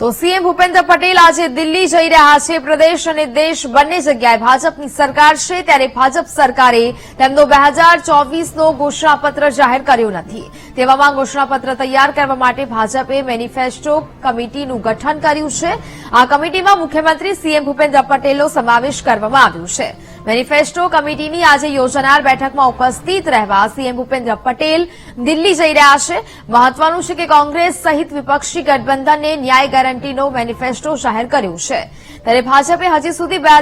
તો સીએમ ભૂપેન્દ્ર પટેલ આજે દિલ્હી જઈ રહ્યા છે. પ્રદેશ અને દેશ બંને જગ્યાએ ભાજપની સરકાર છે. ત્યારે ભાજપ સરકારે તેમનો બે હજાર ચોવીસનો ઘોષણાપત્ર જાહેર કર્યો નથી. તેવામાં ઘોષણાપત્ર તૈયાર કરવા માટે ભાજપે મેનિફેસ્ટો કમિટીનું ગઠન કર્યું છે. આ કમિટીમાં મુખ્યમંત્રી સીએમ ભૂપેન્દ્ર પટેલનો સમાવેશ કરવામાં આવ્યો છે. મેનિફેસ્ટો કમિટીની આજે યોજાનાર બેઠકમાં ઉપસ્થિત રહેવા સીએમ ભૂપેન્દ્ર પટેલ દિલ્હી જઈ રહ્યા છે. મહત્વનું છે કે કોંગ્રેસ સહિત વિપક્ષી ગઠબંધને ન્યાય ગેરંટીનો મેનિફેસ્ટો જાહેર કર્યો છે. ત્યારે ભાજપે હજી સુધી બે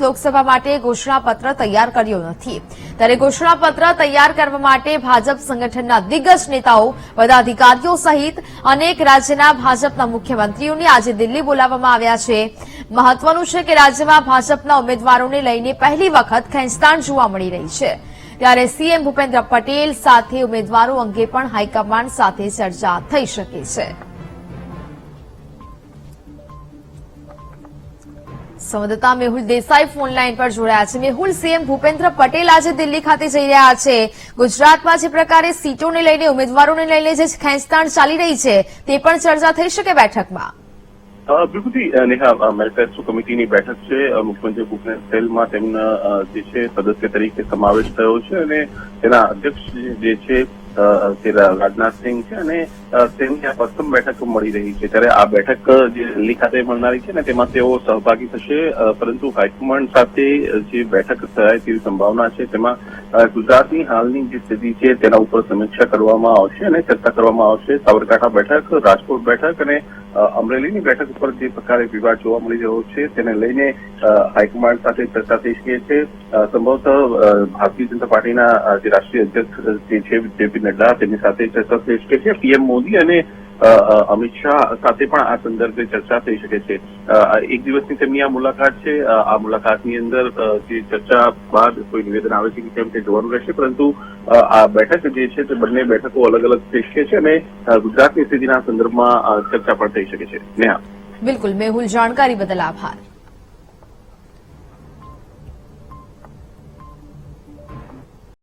લોકસભા માટે ઘોષણાપત્ર તૈયાર કર્યો નથી. ત્યારે ઘોષણાપત્ર તૈયાર કરવા માટે ભાજપ સંગઠનના દિગ્ગજ નેતાઓ, પદાધિકારીઓ સહિત અનેક રાજ્યના ભાજપના મુખ્યમંત્રીઓને આજે દિલ્હી બોલાવવામાં આવ્યા છે. મહત્વનું છે કે રાજ્યમાં ભાજપના ઉમેદવારોને લઈને પહેલી વખત ખેંચતાણ જોવા મળી રહી છે. ત્યારે સીએમ ભૂપેન્દ્ર પટેલ સાથે ઉમેદવારો અંગે પણ હાઈકમાન્ડ સાથે ચર્ચા થઈ શકે છે. સંવાદદાતા મેહુલ દેસાઈ ફોન લાઈન પર જોડાયા છે. મેહુલ, સીએમ ભૂપેન્દ્ર પટેલ આજે દિલ્હી ખાતે જઈ રહ્યા છે. ગુજરાતમાં જે પ્રકારે સીટોને લઈને, ઉમેદવારોને લઈને જે ખેંચતાણ ચાલી રહી છે, તે પણ ચર્ચા થઈ શકે બેઠકમાં. અ, બિલકુલથી નેહા મેનિફેસ્ટો કમિટીની બેઠક છે. મુખ્યમંત્રી ભૂપેન્દ્ર પટેલમાં તેમના જે છે સદસ્ય તરીકે સમાવેશ થયો છે અને તેના અધ્યક્ષ જે છે તે રાજનાથસિંહ છે અને તેમની આ પ્રથમ બેઠક મળી રહી છે. ત્યારે આ બેઠક જે દિલ્હી ખાતે મળનારી છે ને તેમાં તેઓ સહભાગી થશે પરંતુ હાઈકમાન્ડ સાથે જે બેઠક થાય તેવી સંભાવના છે. તેમાં ગુજરાતની હાલની જે સ્થિતિ છે તેના ઉપર સમીક્ષા કરવામાં આવશે અને ચર્ચા કરવામાં આવશે. સાબરકાંઠા બેઠક રાજકોટ બેઠક અને અમરેલીની બેઠક ઉપર જે પ્રકારે વિવાદ જોવા મળી રહ્યો છે. તેને લઈને હાઈકમાન્ડ સાથે ચર્ચા થઈ શકે છે. સંભવત ભારતીય જનતા પાર્ટીના જે રાષ્ટ્રીય અધ્યક્ષ જે છે જેપી નડ્ડા, તેમની સાથે ચર્ચા થઈ શકે છે. પીએમ મોદી અને અમિત શાહ સાથે પણ આ સંદર્ભે ચર્ચા થઈ શકે છે. એક દિવસની તેમની આ મુલાકાત છે. આ મુલાકાતની અંદર જે ચર્ચા બાદ કોઈ નિવેદન આવે છે કે કેમ તે જોવાનું રહેશે, પરંતુ આ બેઠક જે છે તે બંને બેઠકો અલગ અલગ થઈ શકે છે અને ગુજરાતની સ્થિતિના સંદર્ભમાં ચર્ચા પણ થઈ શકે છે. નેહા. બિલકુલ. મેહુલ, જાણકારી બદલ આભાર.